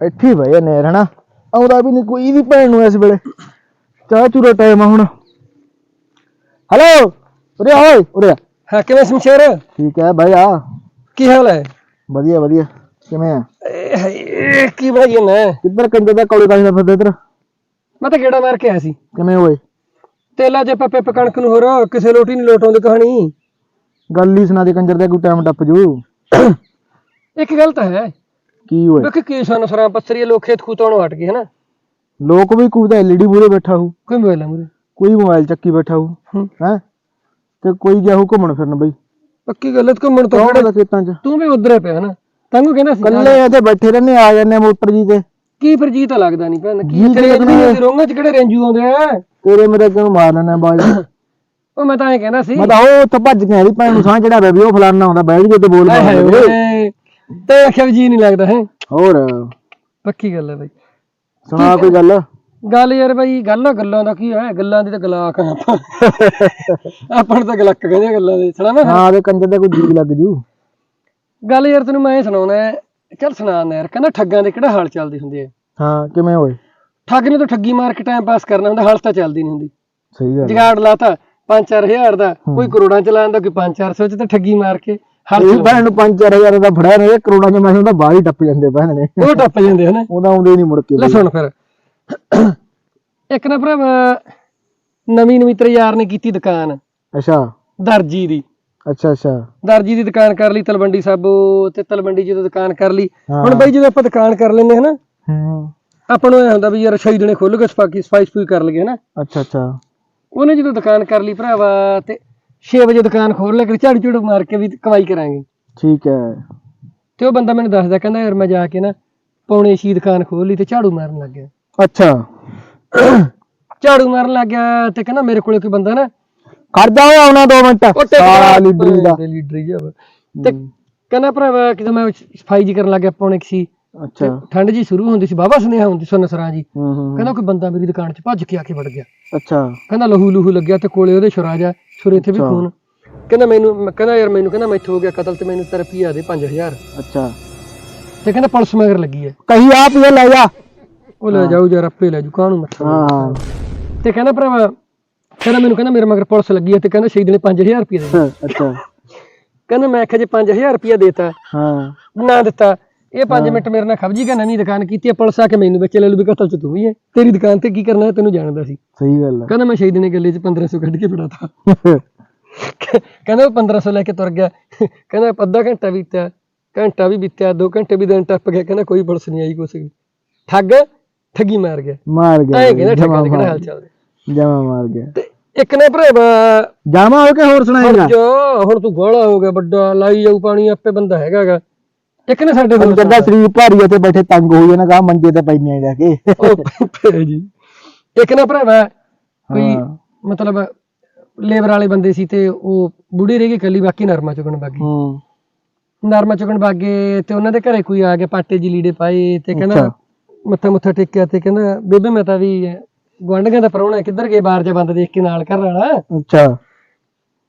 ਇੱਥੇ ਜਾਂਦੇ ਯਾਰ ਹਨਾ ਆਉਂਦਾ ਵੀ ਨਹੀਂ ਕੋਈ ਵੀ ਭੈਣ ਨੂੰ ਇਸ ਵੇਲੇ। ਚਾਹ ਚੂਰਾ ਟਾਈਮ ਆ ਹੁਣ। ਹੈਲੋ ਉਰੇ ਆ ਓਏ ਉਰੇ ਆ। ਹਾਂ ਕਿਵੇਂ ਸ਼ਮਸ਼ੇਰ ਠੀਕ ਹੈ ਬਹਿ ਜਾ। ਕੀ ਹਾਲ ਹੈ? ਵਧੀਆ ਵਧੀਆ। ਕਿਵੇਂ ਆ? ਹਾਏ, ਕੀ ਬਣਾਈ ਨਾ ਕਿੱਧਰ ਕੰਜੇ ਦਾ ਕੌਲੇ ਕਾਹੀ ਦਾ ਫਿਰਦਾ ਇੱਧਰ? ਮੈਂ ਤਾਂ ਗੇੜਾ ਮਾਰ ਕੇ ਆਇਆ ਸੀ। ਕਿਵੇਂ ਓਏ? ਤੇਲਾ ਜੇ ਪੱਪੇ ਕਣਕ ਨੂੰ ਹੋਰ ਕਿਸੇ ਲੋਟੀ ਨਹੀਂ ਲੋਟ ਆਉਂਦੀ ਕਹਾਣੀ। ਗੱਲ ਹੀ ਸੁਣਾ ਦੇ ਕੰਜਰ ਦਾ ਕੋਈ ਟਾਈਮ ਟੱਪ ਜੂ। ਇੱਕ ਗੱਲ ਤਾਂ ਹੈ। ਕੀ ਓਏ? ਵੇਖ ਕੀ ਸਾਨੂੰ ਸਰਾਂ ਪੱਥਰੀ ਲੋਕ ਖੇਤ ਖੂਤਾਉਣੋਂ ਹਟ ਗਏ ਹਨਾ? ਲੋਕ ਵੀ ਕੋਈ ਤਾਂ ਐਲਈਡੀ ਮੂਰੇ ਬੈਠਾ ਹੋਊ। ਕੋਈ ਮੋਬਾਈਲ ਹੈ ਮੁਰੇ ਕੋਈ ਮੋਬਾਈਲ ਚੱਕੀ ਬੈਠਾ ਹੂੰ। ਹੈ? ਤੇ ਕੋਈ ਗਿਆ ਹੋਊ ਘੁੰਮਣ ਫਿਰਨ ਬਈ। ਪੱਕੀ ਗੱਲ ਹੈ ਘੁੰਮਣ ਤੋਂ ਦਾ ਖੇਤਾਂ 'ਚ? ਤੂੰ ਵੀ ਉਧਰੇ ਪਿਆ ਹਨਾ? ਤੈਨੂੰ ਕਹਿੰਦਾ ਸੀ ਕੱਲੇ ਇੱਥੇ ਬੈਠੇ ਰਹਿੰਦੇ ਆ ਜਾਂਦੇ ਮੋਟਰ ਜੀ ਤੇ। ਕੀ ਫਿਰ ਜੀ ਤਾਂ ਲੱਗਦਾ ਨਹੀਂ ਭੈਣ ਕੀ ਜੀ ਇੱਥੇ ਤਾਂ ਰੇਂਜ ਲੱਗਦਾ ਨਹੀਂ ਰੋਂਗਾ ਚ ਕਿਹੜੇ ਰੇਂਜੂ ਆਉਂਦੇ ਆ? ਤੇਰੇ ਮੇਰੇ ਕਿਉਂ ਮਾਰ ਲੈਣਾ ਬਾਜ ਉਹ ਮੈਂ ਤਾਂ ਐਂ ਕਹਿੰਦਾ ਸੀ। ਮੈਂ ਤਾਂ ਉਹ ਉੱਥੇ ਭੱਜ ਕੇ ਆਈ ਭੈਣ ਨੂੰ ਸਾਹ ਚੜਾ ਵੀ ਉਹ ਫਲਾਨਾ ਆਉਂਦਾ ਬੈਠ ਜੇ ਤੇ ਬੋਲ ਓਏ। ਤੇ ਆਖਿਆ ਵੀ ਜੀ ਨਹੀਂ ਲੱਗਦਾ ਹੈ? ਹੋਰ? ਪੱਕੀ ਗੱਲ ਹੈ ਬਾਈ। ਸੁਣਾ ਕੋਈ ਗੱਲ? ਗੱਲ ਯਾਰ ਬਾਈ ਗੱਲਾਂ ਗੱਲਾਂ ਦਾ ਕੀ ਹੈ ਗੱਲਾਂ ਦੀ ਤਾਂ ਗਲਾਕ ਆ ਆਪਾਂ। ਆਪਾਂ ਨੂੰ ਤਾਂ ਗਲੱਕ ਕਹਿੰਦੇ ਆ ਗੱਲਾਂ ਦੇ ਸੁਣਾ ਮੈਂ ਹਾਂ ਤੇ ਕੰਜਰ ਦੇ ਕੋਈ ਜੀ ਲੱਗ ਜੂ। ਗੱਲ ਯਾਰ ਤੈਨੂੰ ਮੈਂ ਇਹ ਸੁਣਾਉਣਾ ਹੈ। ਚੱਲ ਸੁਣਾ ਨਾ ਯਾਰ ਕਹਿੰਦਾ ਠੱਗਾਂ ਦੇ ਕਿਹੜਾ ਹਾਲ ਚੱਲਦੇ ਹੁੰਦੇ ਆ? ਹਾਂ ਕਿਵੇਂ ਹੋਏ ਠੱਗ ਨੇ ਤਾਂ ਠੱਗੀ ਮਾਰ ਕੇ ਟਾਈਮ ਪਾਸ ਕਰਨਾ ਹੁੰਦਾ ਹਾਲ ਤਾਂ ਚੱਲਦੀ ਨਹੀਂ ਹੁੰਦੀ। ਸਹੀ ਗੱਲ ਜਗਾੜ ਲਾਤਾ 5-4000 ਦਾ ਕੋਈ ਕਰੋੜਾਂ ਚ ਲਾਉਂਦਾ ਕੋਈ 5-400 ਚ ਤਾਂ ਠੱਗੀ ਮਾਰ ਕੇ। ਹਾਲ ਇਹ ਭੈਣ ਨੂੰ 5-4000 ਦਾ ਫੜਿਆ ਨੇ ਕਰੋੜਾਂ ਚ ਮੈਂ ਤਾਂ ਬਾਹਰ ਹੀ ਟੱਪ ਜਾਂਦੇ ਭੈਣ ਨੇ ਉਹ ਟੱਪ ਜਾਂਦੇ ਹਨਾ ਉਹਦਾ ਆਉਂਦੇ ਹੀ ਨਹੀਂ ਮੁੜ ਕੇ ਲੈ ਸੁਣ ਫਿਰ। ਇੱਕ ਨਾ ਭਰਾਵਾ ਨਵੀਂ ਨਵੀਂ ਤੇਰੇ ਯਾਰ ਨੇ ਕੀਤੀ ਦੁਕਾਨ। ਅੱਛਾ। ਦਰਜੀ ਦੀ। ਅੱਛਾ ਅੱਛਾ। ਦਰਜੀ ਦੀ ਦੁਕਾਨ ਕਰ ਲਈ ਤਲਵੰਡੀ ਸਾਬੋ ਤੇ ਤਲਵੰਡੀ ਜਦੋਂ ਦੁਕਾਨ ਕਰ ਲਈ। ਹੁਣ ਬਈ ਜਦੋਂ ਆਪਾਂ ਦੁਕਾਨ ਕਰ ਲੈਂਦੇ ਹਨਾ ਹੂੰ। ਆਪਾਂ ਨੂੰ ਇਹ ਹੁੰਦਾ ਵੀ ਯਾਰ ਸ਼ਾਈ ਦਿਨੇ ਖੁੱਲ ਕੇ ਸਪਾਕੀ ਸਫ਼ਾਈ ਸਫੂਈ ਕਰ ਲਈਏ ਹਨਾ ਅੱਛਾ ਅੱਛਾ। ਉਹਨੇ ਜਦੋਂ ਦੁਕਾਨ ਕਰ ਲਈ ਭਰਾਵਾ ਤੇ 6 ਵਜੇ ਦੁਕਾਨ ਖੋਲ ਲਿਆ ਕਿ ਝਾੜੀ ਝੂੜ ਮਾਰ ਕੇ ਵੀ ਕਮਾਈ ਕਰਾਂਗੇ। ਠੀਕ ਹੈ। ਤੇ ਉਹ ਬੰਦਾ ਮੈਨੂੰ ਦੱਸਦਾ ਕਹਿੰਦਾ ਯਾਰ ਮੈਂ ਜਾ ਕੇ ਨਾ ਪੌਣੇ ਛੀ ਦੁਕਾਨ ਖੋਲ ਲਈ ਤੇ ਝਾੜੂ ਮਾਰਨ ਲੱਗ ਗਿਆ। ਅੱਛਾ। ਝਾੜੂ ਮਾਰਨ ਲੱਗ ਗਿਆ ਤੇ ਕਹਿੰਦਾ ਮੇਰੇ ਕੋਲੇ ਕੋਈ ਬੰਦਾ ਨਾ ਖੜ ਜਾ ਓਏ ਆਉਣਾ 2 ਮਿੰਟ ਸਾਰਾ ਲੀਡਰੀ ਦਾ। ਲੀਡਰ ਹੀ ਆ ਵਾ। ਤੇ ਕਹਿੰਦਾ ਭਰਾਵਾ ਕਿਦੋਂ ਮੈਂ ਸਫ਼ਾਈ ਜੀ ਕਰਨ ਲੱਗ ਗਿਆ ਪੌਣੇ ਛੀ। ਅੱਛਾ। ਠੰਡ ਜੀ ਸ਼ੁਰੂ ਹੁੰਦੀ ਸੀ ਬਾਬਾ ਸੁਨੇਹਾ ਹੁੰਦੀ ਸੁਨ ਸਰਾਂ ਜੀ। ਕਹਿੰਦਾ ਕੋਈ ਬੰਦਾ ਮੇਰੀ ਦੁਕਾਨ 'ਚ ਭੱਜ ਕੇ ਆ ਕੇ ਵੜ ਗਿਆ। ਅੱਛਾ। ਕਹਿੰਦਾ ਲਹੂ ਲਹੂ ਲੱਗਿਆ ਤੇ ਕੋਲੇ ਉਹਦੇ ਛੁਰਾ ਛੁਰੇ ਤੇ ਵੀ ਅੱਛਾ। ਖੂਨ। ਕਹਿੰਦਾ ਮੈਨੂੰ ਮੈਂ- ਕਹਿੰਦਾ ਯਾਰ ਮੈਨੂੰ ਕਹਿੰਦਾ ਮੈਥੋਂ ਹੋ ਗਿਆ ਕਤਲ ਤੇ ਮੈਨੂੰ ਤੇ ਰੁਪਈਆ ਦੇ 5000 ਅੱਛਾ। ਤੇ ਕਹਿੰਦਾ ਪੁਲਿਸ ਮਗਰ ਲੱਗੀ ਹੈ ਕਹੀ ਆਪ ਇਹ ਲੈ ਜਾ। ਉਹ ਲੈ ਜਾਊ ਯਾਰ ਆਪੇ ਲੈ ਜੂ ਕਾਹਨੂੰ ਮੱਥਾ ਹਾਂ। ਤੇ ਕਹਿੰਦਾ ਭਰਾਵਾ ਕਹਿੰਦਾ ਮੈਨੂੰ ਕਹਿੰਦਾ ਮੇਰੇ ਮਗਰ ਪੁਲਿਸ ਲੱਗੀ ਹੈ ਤੇ ਕਹਿੰਦਾ ਸ਼ਹੀਦ ਨੇ 5000 ਰੁਪਏ ਦੇ ਅੱਛਾ। ਕਹਿੰਦਾ ਮੈਂ ਆਖਿਆ ਜੇ 5000 ਰੁਪਏ ਦੇਤਾ ਹਾਂ। ਨਾ ਦਿੱਤਾ ਇਹ 5 ਮਿੰਟ ਮੇਰੇ ਨਾਲ ਖਬਜੀ ਕਾ ਨਵੀਂ ਦੁਕਾਨ ਕੀਤੀ ਹੈ ਪੁਲਿਸ ਆ ਕੇ ਮੈਨੂੰ ਵਿੱਚ ਲੈ ਲੂ ਵੀ ਕਤਲ ਚ ਤੂੰ ਵੀ ਹੈ। ਤੇਰੀ ਦੁਕਾਨ ਤੇ ਕੀ ਕਰਨਾ ਹੈ ਤੈਨੂੰ ਜਾਣਦਾ ਸੀ। ਸਹੀ ਗੱਲ ਕਹਿੰਦਾ ਮੈਂ ਸ਼ਹੀਦ ਨੇ ਗੱਲੇ ਚ 1500 ਕੱਢ ਕੇ ਫੜਾਤਾ ਹੈ ਕਹਿੰਦਾ ਉਹ 1500 ਲੈ ਕੇ ਤੁਰ ਗਿਆ। ਕਹਿੰਦਾ ਅੱਧਾ ਘੰਟਾ ਬੀਤਿਆ ਘੰਟਾ ਵੀ ਬੀਤਿਆ 2 ਘੰਟੇ ਵੀ ਦਿਨ ਟੱਪ ਗਿਆ। ਕਹਿੰਦਾ ਕੋਈ ਪੁਲਿਸ ਨਹੀਂ ਆਈ ਕੁਛ ਨਹੀਂ ਠੱਗ ਠੱਗੀ ਮਾਰ ਗਿਆ। ਮਾਰ ਗਿਆ ਐਂ ਕਹਿੰਦਾ ਠੱਗਾਂ ਦੇ ਕਿਹੜਾ ਹਾਲ ਚੱਲਦੇ ਜਮਾ ਮਾਰ ਗਿਆ। ਤੇ ਇੱਕ ਨੇ ਭਰਾਵਾ ਜਾਮਾ ਹੋ ਕੇ ਹੋਰ ਸੁਣਾਏਗਾ? ਜੋ ਹੁਣ ਤੂੰ ਗੋਲਾ ਹੋ ਗਿਆ ਵੱਡਾ ਲਾਈ ਜਾਊ ਪਾਣੀ ਆਪੇ ਬੰਦਾ ਹੈਗਾਗਾ। ਇੱਕ ਨੇ ਸਾਡੇ ਕੋਲ ਜੱਦਾ ਸਰੀਰ ਭਾਰੀ ਆ ਤੇ ਬੈਠੇ ਤੰਗ ਹੋਈ ਜਾਣਾ ਕਾ ਮੰਜੇ ਤੇ ਪੈਣੀਆਂ ਜਾ ਕੇ। ਉਹ ਜੀ। ਇੱਕ ਨਾ ਭਰਾਵਾ ਕੋਈ। ਮਤਲਬ ਲੇਬਰ ਵਾਲੇ ਬੰਦੇ ਸੀ ਤੇ ਉਹ ਬੁੜੀ ਰਹਿ ਗਈ ਕੱਲੀ ਬਾਕੀ ਨਰਮਾ ਚੁਗਣ ਬਾਗੀ ਹੂੰ। ਨਰਮਾ ਚੁਗਣ ਬਾਗੇ ਤੇ ਉਹਨਾਂ ਦੇ ਘਰੇ ਕੋਈ ਆ ਗਿਆ ਪਾਟੇ ਜੀ ਲੀੜੇ ਪਾਏ ਤੇ ਕਹਿੰਦਾ। ਮੱਥਾ ਮੁੱਥਾ ਟੇਕਿਆ ਤੇ ਕਹਿੰਦਾ ਬੇਬੇ ਮੈਂ ਤਾਂ ਵੀ ਗੁਆਂਢੀਆਂ ਦਾ ਪਰਉਣਾ ਕਿੱਧਰ ਗਏ ਬਾਹਰ ਜਾ ਬੰਦ ਦੇਖ ਕੇ ਨਾਲ ਘਰ ਵਾਲਾ? ਅੱਛਾ।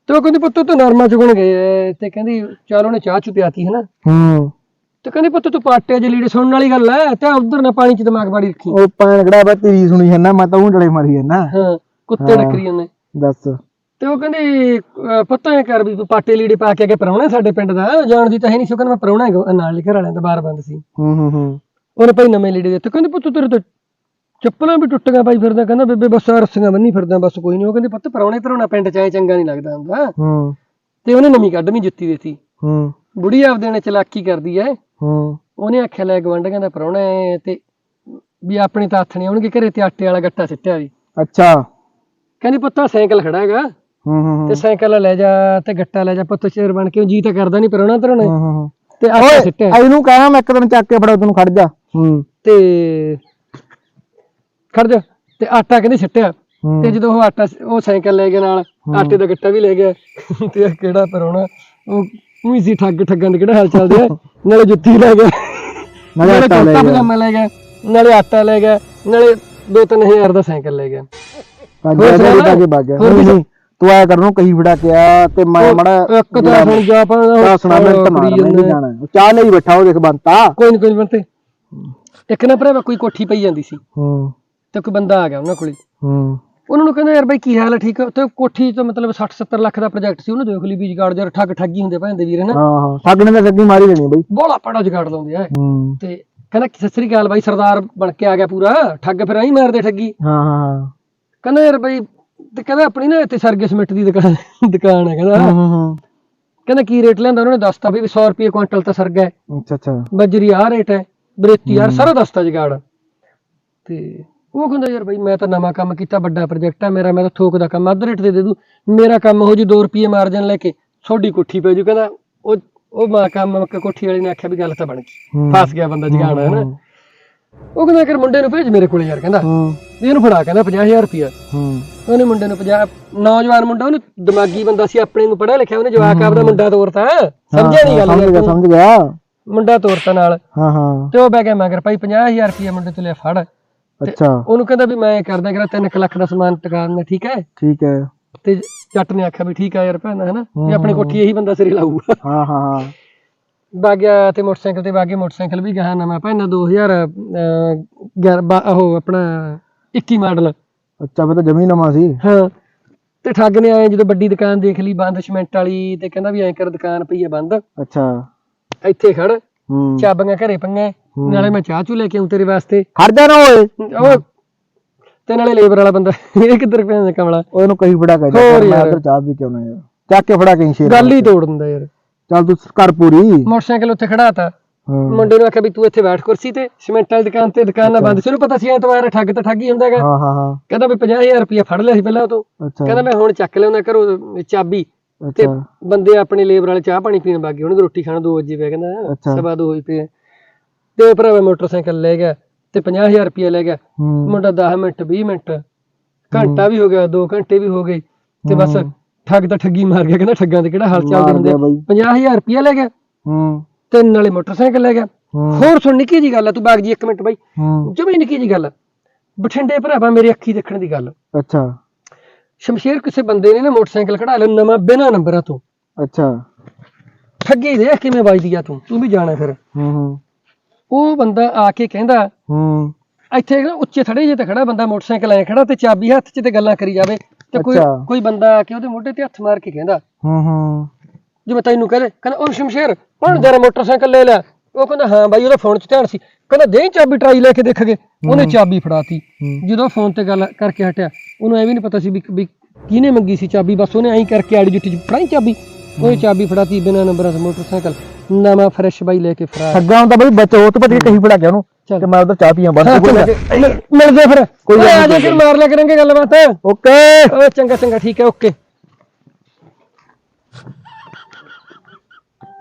ਤੇ ਉਹ ਕਹਿੰਦੀ ਪੁੱਤ ਤੂੰ ਨਰਮਾ ਚੁਗਣ ਗਏ ਤੇ ਕਹਿੰਦੀ ਚਲ ਉਹਨੇ ਚਾਹ ਚੁ ਪਿਆਤੀ ਹੈ ਨਾ ਹੂੰ। ਤੇ ਕਹਿੰਦੀ ਪੁੱਤ ਤੂੰ ਪਾਟੇ ਜੀ ਲੀੜੇ ਸੁਣਨ ਵਾਲੀ ਗੱਲ ਐ ਤੇ ਉਧਰ ਨਾ ਪਾਣੀ ਚ ਦਿਮਾਗ ਬਾੜੀ ਰੱਖੀ। ਉਹ ਪੈਣ ਕਿਹੜਾ ਬਾ ਤੇਰੀ ਸੁਣੀ ਹੈ ਨਾ ਮੈਂ ਤਾਂ ਉਹ ਡਲੇ ਮਾਰੀ ਹੈ ਨਾ ਹਾਂ ਕੁੱਤੇ ਡੱਕਰੀ ਜਾਂਦੇ ਦੱਸ। ਤੇ ਉਹ ਕਹਿੰਦੀ ਅਹ ਪੁੱਤ ਐ ਕਰ ਵੀ ਤੂੰ ਪਾਟੇ ਲੀੜੇ ਪਾ ਕੇ ਕੇ ਪਰਾਉਣਾ ਸਾਡੇ ਪਿੰਡ ਦਾ। ਜਾਣ ਦੀ ਤਾਂ ਹੈ ਨਹੀਂ ਸ਼ੁਕਰ ਮੈਂ ਪਰਾਉਣਾ ਨਾਲ ਘਰ ਵਾਲਿਆਂ ਦਾ ਬਾਰ ਬੰਦ ਸੀ। ਹੂੰ ਹੂੰ ਹੂੰ। ਉਹਨੇ ਭਾਈ ਨਵੇਂ ਲੀੜੇ ਦਿੱਤੇ। ਕਹਿੰਦੇ ਪੁੱਤ ਤੇਰੇ ਤੋਂ ਚੱਪਲਾਂ ਵੀ ਟੁੱਟੀਆਂ ਪਾਈ ਫਿਰਦਾ। ਕਹਿੰਦਾ ਬੇਬੇ ਬਸ ਆਹ ਰੱਸੀਆਂ ਬੰਨੀ ਫਿਰਦਾ ਬਸ ਕੋਈ ਨਹੀਂ ਉਹ ਕਹਿੰਦੇ ਪੁੱਤ ਪਰਾਉਣੇ ਪਰਾਉਣਾ ਪਿੰਡ ਚ ਐ ਚੰਗਾ ਨਹੀਂ ਲੱਗਦਾ ਹੁੰਦਾ। ਹੂੰ। ਤੇ ਉਹਨੇ ਨਵੀਂ ਕੱਢਵੀਂ ਜੁੱਤੀ ਦਿੱਤੀ। ਹੂੰ। ਬੁੜੀ ਆਪਦੇ ਨੇ ਚਲਾਕੀ ਕਰਦੀ ਐ। ਹੂੰ। ਉਹਨੇ ਆਖਿਆ ਲੈ ਗਵੰਡਾਂ ਦਾ ਪਰਾਉਣਾ ਹੈ ਤੇ ਵੀ ਆਪਣੇ ਤਾਂ ਹੱਥ ਨਹੀਂ ਆਉਣਗੇ ਘਰੇ ਤੇ ਆਟੇ ਵਾਲਾ ਗੱਟਾ ਸਿੱਟਿਆ ਵੀ। ਅੱਛਾ। ਕਹਿੰਦੀ ਪੁੱਤ ਸਾਈਕਲ ਖੜਾ ਹੈਗਾ। ਹੂੰ ਹੂੰ ਤੇ ਸਾਈਕਲ ਲੈ ਜਾ ਤੇ ਗੱਟਾ ਲੈ ਜਾ ਪੁੱਤ ਸ਼ੇਰ ਬਣ ਕੇ। ਜੀ ਤਾਂ ਕਰਦਾ ਨਹੀਂ ਪਰਾਉਣਾ ਤਰਾਉਣਾ ਹੂੰ ਹੂੰ ਤੇ ਆਟਾ ਸਿੱਟਿਆ। ਇਹਨੂੰ ਕਹਾਂ ਮੈਂ ਇੱਕ ਦਿਨ ਚੱਕ ਕੇ ਫੜਾ ਤੈਨੂੰ ਖੜ ਜਾ। ਹੂੰ। ਤੇ ਖੜ ਜਾ। ਤੇ ਆਟਾ ਕਹਿੰਦੇ ਸਿੱਟਿਆ। ਤੇ ਜਦੋਂ ਉਹ ਆਟਾ ਉਹ ਸਾਈਕਲ ਲੈ ਗਿਆ ਨਾਲ ਆਟੇ ਦਾ ਗੱਟਾ ਵੀ ਲੈ ਗਿਆ। ਤੇ ਇਹ ਕਿਹੜਾ ਪਰਾਉਣਾ ਉਹ ਉਹੀ ਸੀ ਠੱਗ ਠੱਗਾਂ ਦੇ ਕਿਹੜਾ ਹਾਲ ਚੱਲਦੇ ਆ ਨਾਲੇ ਜੁੱਤੀ ਲੈ ਗਿਆ। ਨਾਲੇ ਆਟਾ ਲੈ ਗਿਆ। ਲੈ ਗਿਆ। ਨਾਲੇ ਆਟਾ ਲੈ ਗਿਆ। ਨਾਲੇ 2-3000 ਦਾ ਸਾਈਕਲ ਲੈ ਗਿਆ। ਪੰਜ ਹਜ਼ਾਰ ਦੇ ਕੇ ਨਹੀਂ ਨਹੀਂ। ਤੂੰ ਆਇਆ ਕਰ ਨੂੰ ਕਹੀ ਫੜਾ ਕੇ ਆ ਤੇ ਮੈਂ ਮੜਾ ਇੱਕ ਤਾਂ ਹੁਣ ਜਾ ਪਾ ਸੁਣਾ ਮੈਂ ਤਾਂ ਮਾਰ ਮੈਂ ਨਹੀਂ ਜਾਣਾ। ਚਾਹ ਲਈ ਬੈਠਾ ਉਹ ਦੇਖ ਬੰਤਾ। ਕੋਈ ਨਹੀਂ ਕੋਈ ਨੀ ਬੰਤੇ। ਇੱਕ ਨਾ ਭਰਾਵਾ ਕੋਈ ਕੋਠੀ ਪਈ ਜਾਂਦੀ ਸੀ। ਹੂੰ। ਤੇ ਕੋਈ ਬੰਦਾ ਆ ਗਿਆ ਉਹਨਾਂ ਕੋਲੇ। ਹੂੰ। ਉਹਨਾਂ ਨੂੰ ਕਹਿੰਦਾ ਯਾਰ ਬਾਈ ਕੀ ਹਾਲ ਹੈ ਠੀਕ ਹੈ? ਤੇ ਕੋਠੀ ਤੋਂ ਮਤਲਬ 60 70 ਲੱਖ ਦਾ ਪ੍ਰੋਜੈਕਟ ਸੀ ਉਹਨੂੰ ਦੇਖ ਲਈ ਵੀ ਜਗਾੜ ਜਰ ਠੱਗ ਠੱਗੀ ਹੁੰਦੇ ਭੈਣ ਦੇ ਵੀਰ ਹਨਾ? ਹਾਂ ਹਾਂ। ਠੱਗਣੇ ਦਾ ਸੱਗੀ ਮਾਰੀ ਦੇਣੀ ਬਈ। ਬੋਲਾ ਪੜਾ ਜਗਾੜ ਲਾਉਂਦੇ ਆ ਤੇ ਕਹਿੰਦਾ ਸਤਿ ਸ੍ਰੀ ਅਕਾਲ ਬਾਈ ਸਰਦਾਰ ਬਣ ਕੇ ਆ ਗਿਆ ਪੂਰਾ। ਠੱਗ ਫਿਰ ਆਈ ਮਾਰਦੇ ਠੱਗੀ। ਹਾਂ ਹਾਂ ਕਹਿੰਦਾ ਯਾਰ ਬਾਈ ਤੇ ਕਹਿੰਦਾ ਆਪਣੀ ਨਾ ਇੱਥੇ ਸਰਗਿਸ ਮਿੱਟ ਦੀ ਦੁਕਾਨ ਦੁਕਾਨ ਹੈ ਕਹਿੰਦਾ। ਹੂੰ ਹੂੰ ਹੂੰ। ਕਹਿੰਦਾ ਕੀ ਰੇਟ ਲੈਂਦਾ? ਉਹਨਾਂ ਨੇ ਦੱਸਤਾ ਵੀ 100 ਰੁਪਏ ਕੁਇੰਟਲ ਤਾਂ ਸਰਗਾ ਹੈ। ਅੱਛਾ ਅੱਛਾ। ਬਜਰੀ ਆ ਰੇਟ ਹੈ। ਬਰੇਤੀ ਯਾਰ ਸਾਰਾ ਦੱਸਤਾ ਜਗਾੜ। ਤੇ ਉਹ ਕਹਿੰਦਾ ਯਾਰ ਬਾਈ ਮੈਂ ਤਾਂ ਨਵਾਂ ਕੰਮ ਕੀਤਾ ਵੱਡਾ ਪ੍ਰੋਜੈਕਟ ਹੈ ਮੇਰਾ ਮੈਂ ਤਾਂ ਥੋਕ ਦਾ ਕੰਮ ਅੱਧ ਰੇਟ ਤੇ ਦੇ ਦੂੰ। ਮੇਰਾ ਕੰਮ ਹੋ ਜੀ 2 ਰੁਪਏ ਮਾਰਜਨ ਲੈ ਕੇ ਤੁਹਾਡੀ ਕੋਠੀ ਪੈ ਜੂ। ਕਹਿੰਦਾ ਉਹ ਉਹ ਮਾ ਕੰਮ ਕ- ਕੋਠੀ ਵਾਲੇ ਨੇ ਆਖਿਆ ਵੀ ਗੱਲ ਤਾਂ ਬਣ ਗਈ। ਫਸ ਗਿਆ ਬੰਦਾ ਜਗਾੜ ਹੈ। ਨਾ ਉਹ ਕਹਿੰਦਾ ਕਰ ਮੁੰਡੇ ਨੂੰ ਭੇਜ ਮੇਰੇ ਕੋਲੇ ਯਾਰ ਕਹਿੰਦਾ। ਵੀ ਇਹਨੂੰ ਫੜਾ ਕਹਿੰਦਾ 50000 ਰੁਪਇਆ। ਹੂੰ। ਉਹਨੇ ਮੁੰਡੇ ਨੂੰ 50 ਨੌਜਵਾਨ ਮੁੰਡਾ ਉਹਨੇ ਦਿਮਾਗੀ ਬੰਦਾ ਸੀ ਆਪਣੇ ਨੂੰ ਪੜਿਆ ਲਿਖਿਆ ਉਹਨੇ ਜਵਾਕ ਆਪਦਾ ਮੁੰਡਾ ਤੋਰਤਾ। ਸਮਝਿਆ ਨਹੀਂ ਗੱਲ ਸਮਝ ਗਿਆ। ਸਮਝ ਗਿਆ। ਮੁੰਡਾ ਤੋਰਤਾ ਨਾਲ। ਹਾਂ ਹਾਂ। ਤੇ ਉਹ ਬਹਿ ਗਿਆ ਮਗਰ ਭਾਈ 50000 ਰੁਪਇਆ ਮੁੰਡੇ ਤੋਂ ਲਿਆ ਫੜ। ਅੱਛਾ। ਉਹਨੂੰ ਕਹਿੰਦਾ ਵੀ ਮੈਂ ਕਰਦਾ ਕਰਾਂ 3 ਲੱਖ ਦਾ ਸਮਾਨ ਟਿਕਾਣ ਨੇ ਠੀਕ ਹੈ? ਠੀਕ ਹੈ। ਤੇ ਜੱਟ ਨੇ ਆਖਿਆ ਵੀ ਠੀਕ ਆ ਯਾਰ ਭੈਣ ਹਨਾ? ਵੀ ਆਪਣੀ ਕੋਠੀ ਇਹੀ ਬੰਦਾ ਸਿਰੇ ਲਾਊਗਾ। ਹਾਂ ਹਾਂ ਹਾਂ। ਬਾਗਿਆ ਤੇ ਮੋਟਰਸਾਈਕਲ ਤੇ ਬਾਗੇ ਮੋਟਰਸਾਈਕਲ ਵੀ ਗਾਹ ਨਵਾਂ ਭੈਣਾ 2000 ਅਹ, ਗਿਆਰਾਂ- ਬਾ- ਉਹ ਆਪਣਾ 21 ਮਾਡਲ। ਅੱਛਾ ਫਿਰ ਤਾਂ ਜਮੀ ਨਵਾਂ ਸੀ। ਹਾਂ। ਤੇ ਠੱਗ ਨੇ ਆਏ ਜਦੋਂ ਵੱਡੀ ਦੁਕਾਨ ਦੇਖ ਲਈ ਬੰਦ ਸਿਮੈਂਟ ਵਾਲੀ ਤੇ ਕਹਿੰਦਾ ਵੀ ਐਂ ਕਰ ਦੁਕਾਨ ਪਈ ਆ ਬੰਦ। ਅੱਛਾ। ਇੱਥੇ ਖੜ। ਹੂੰ। ਚਾਬੀਆਂ ਘਰੇ ਪਈਆਂ। ਨਾਲੇ ਮੈਂ ਚਾਹ ਚੂ ਲੈ ਕੇ ਆਉਂ ਤੇਰੇ ਵਾਸਤੇ। ਖੜ ਜਾ ਨਾ ਓਏ। ਉਹ ਤੇ ਨਾਲੇ ਲੇਬਰ ਵਾਲਾ ਬੰਦਾ ਇਹ ਕਿੱਧਰ ਪਿਆ ਕਮਲਾ? ਉਹ ਇਹਨੂੰ ਕਹੀ ਫੜਾ ਕੇ ਹੋਰ ਮੈਂ। ਇੱਧਰ ਚਾਹ ਪੀ ਕੇ ਆਉਣਾ ਯਾਰ। ਚੱਕ ਕੇ ਫੜਾ ਕੇ ਸ਼ੇਰ ਗੱਲ ਹੀ ਤੋੜ ਦਿੰਦਾ ਯਾਰ। ਚੱਲ ਤੂੰ ਕਰ ਪੂਰੀ। ਮੋਟਰਸਾਈਕਲ ਉੱਥੇ ਖੜਾਤਾ। ਮੁੰਡੇ ਨੂੰ ਆਖਿਆ ਵੀ ਤੂੰ ਇੱਥੇ ਬੈਠ ਕੁਰਸੀ ਤੇ ਸਿਮੈਂਟ ਵਾਲੀ ਦੁਕਾਨ ਤੇ ਦੁਕਾਨ ਨਾ ਬੰਦ। ਸੀ ਉਹਨੂੰ ਪਤਾ ਸੀ ਐਤਵਾਰ ਠੱਗ ਤਾਂ ਠੱਗ ਹੀ ਹੁੰਦਾ ਹੈਗਾ ਹਾਂ ਹਾਂ ਹਾਂ। ਕਹਿੰਦਾ ਵੀ 50000 ਰੁਪਇਆ ਫੜ ਲਿਆ ਸੀ ਪਹਿਲਾਂ ਉਹ ਤੋਂ ਕਹਿੰਦਾ ਮੈਂ ਹੁਣ ਚੱਕ ਲਿਆਉਣਾ ਘਰੋਂ ਚਾਬੀ। ਤੇ ਬੰਦੇ ਆਪਣੇ ਲੇਬਰ ਵਾਲੇ ਚਾਹ ਪਾਣੀ ਪੀਣ ਬਾਗੀ ਉਹਨੂੰ ਰੋਟੀ ਖਾਣ 2 ਵਜੇ ਪਿਆ ਕਹਿੰਦਾ। ਸਵਾ ਦੋ ਹੋਈ ਪਏ। ਤੇ ਉਹ ਭਰਾਵਾ ਮੋਟਰਸਾਈਕਲ ਲੈ ਗਿਆ ਤੇ 50000 ਰੁਪਇਆ ਲੈ ਗਿਆ। ਮੁੰਡਾ 10 ਮਿੰਟ 20 ਮਿੰਟ ਘੰਟਾ ਵੀ ਹੋ ਗਿਆ 2 ਘੰਟੇ ਵੀ ਹੋ ਗਏ ਤੇ ਬਸ ਠੱਗ ਤਾਂ ਠੱਗੀ ਮਾਰ ਗਿਆ ਕਹਿੰਦਾ ਠੱਗਾਂ ਦੇ ਕਿਹੜਾ ਹਾਲ ਚੱਲਦੇ ਹੁੰਦੇ ਗਿਆ ਬਾਈ। 50000 ਰੁਪਇਆ ਲੈ ਗਿਆ ਹੂੰ। ਤੇ ਨਾਲੇ ਮੋਟਰਸਾਈਕਲ ਲੈ ਗਿਆ। ਹੋਰ ਸੁਣ ਨਿੱਕੀ ਜੀ ਗੱਲ ਆ ਤੂੰ ਬਾਗ ਜੀ ਇੱਕ ਮਿੰਟ ਬਾਈ। ਜਮੀ ਨਿੱਕੀ ਜੀ ਗੱਲ। ਬਠਿੰਡੇ ਭਰਾਵਾ ਮੇਰੀ ਅੱਖੀ ਦੇਖਣ ਦੀ ਗੱਲ। ਅੱਛਾ। ਸ਼ਮਸ਼ੇਰ ਕਿਸੇ ਬੰਦੇ ਨੇ ਨਾ ਮੋਟਰਸਾਈਕਲ ਖੜਾ ਲਿਆ ਨਵਾਂ ਬਿਨਾਂ ਨੰਬਰਾਂ ਤੋਂ। ਅੱਛਾ। ਠੱਗੀ ਦੇਖ ਕਿਵੇਂ ਵੱਜਦੀ ਆ ਤੂੰ ਤੂੰ ਵੀ ਜਾਣਾ ਫਿਰ। ਹੂੰ ਹੂੰ। ਉਹ ਬੰਦਾ ਆ ਕੇ ਕਹਿੰਦਾ ਹੂੰ। ਇੱਥੇ ਨਾ ਉੱਚੇ ਥੜੇ ਜੇ ਤੇ ਖੜਾ ਬੰਦਾ ਮੋਟਰਸਾਈਕਲ ਐ ਖੜਾ ਤੇ ਚਾਬੀ ਹੱਥ 'ਚ ਤੇ ਗੱਲਾਂ ਕਰੀ ਜਾਵੇ ਤੇ ਕੋਈ ਅੱਛਾ। ਕੋਈ ਬੰਦਾ ਆ ਕੇ ਉਹਦੇ ਮੋਢੇ ਤੇ ਹੱਥ ਮਾਰ ਕੇ ਕਹਿੰਦਾ। ਹੂੰ ਹੂੰ। ਜਿਵੇਂ ਤੈਨੂੰ ਕਹਦੇ ਕਹਿੰਦਾ ਉਹ ਸ਼ਮਸ਼ੇਰ ਹੁਣ ਜਰਾ ਮੋਟਰਸਾਈਕਲ ਲੈ ਲੈ ਉਹ ਕਹਿੰਦਾ ਹਾਂ ਬਾਈ ਉਹਦਾ ਫੋਨ 'ਚ ਧਿਆਨ ਸੀ। ਕਹਿੰਦਾ ਦੇ ਚਾਬੀ ਟਰਾਈ ਲੈ ਕੇ ਦੇਖਗੇ ਉਹਨੇ ਚਾਬੀ ਫੜਾਤੀ। ਜਦੋਂ ਫੋਨ ਤੇ ਗੱਲ ਕਰਕੇ ਹਟਿਆ ਉਹਨੂੰ ਐ ਵੀ ਨਹੀਂ ਪਤਾ ਸੀ ਵੀ ਵੀ ਕਿਹਨੇ ਮੰਗੀ ਸੀ ਚਾਬੀ। ਬਸ ਉਹਨੇ ਐਂ ਕਰਕੇ ਆੜੀ ਜੁੱਟੀ 'ਚ ਫੜਾਈ ਚਾਬੀ। ਉਹ ਚਾਬੀ ਫੜਾਤੀ ਬਿਨਾਂ ਨੰਬਰਾਂ ਤੋਂ ਮੋਟਰਸਾਈਕਲ ਨਵਾਂ ਫਰੈਸ਼ ਬਾਈ ਲੈ ਕੇ ਫੜਾ ਠੱਗਾ ਹੁੰਦਾ ਬਈ ਬਚੋ ਤੇ ਭੱਜ ਕਹੀ ਫੜਾ ਗਿਆ ਉਹਨੂੰ। ਤੇ ਮੈਂ ਉਧਰ ਚਾਹ ਪੀਆਂ ਬੰਦ ਕੋਈ ਮਿਲਦੇ ਫਿਰ। ਕੋਈ ਆ ਜਾ ਫਿਰ ਮਾਰ ਲਿਆ ਕਰਾਂਗੇ ਗੱਲਬਾਤ। ਓਕੇ। ਓ ਚੰਗਾ ਚੰਗਾ ਠੀਕ ਹੈ ਓਕੇ।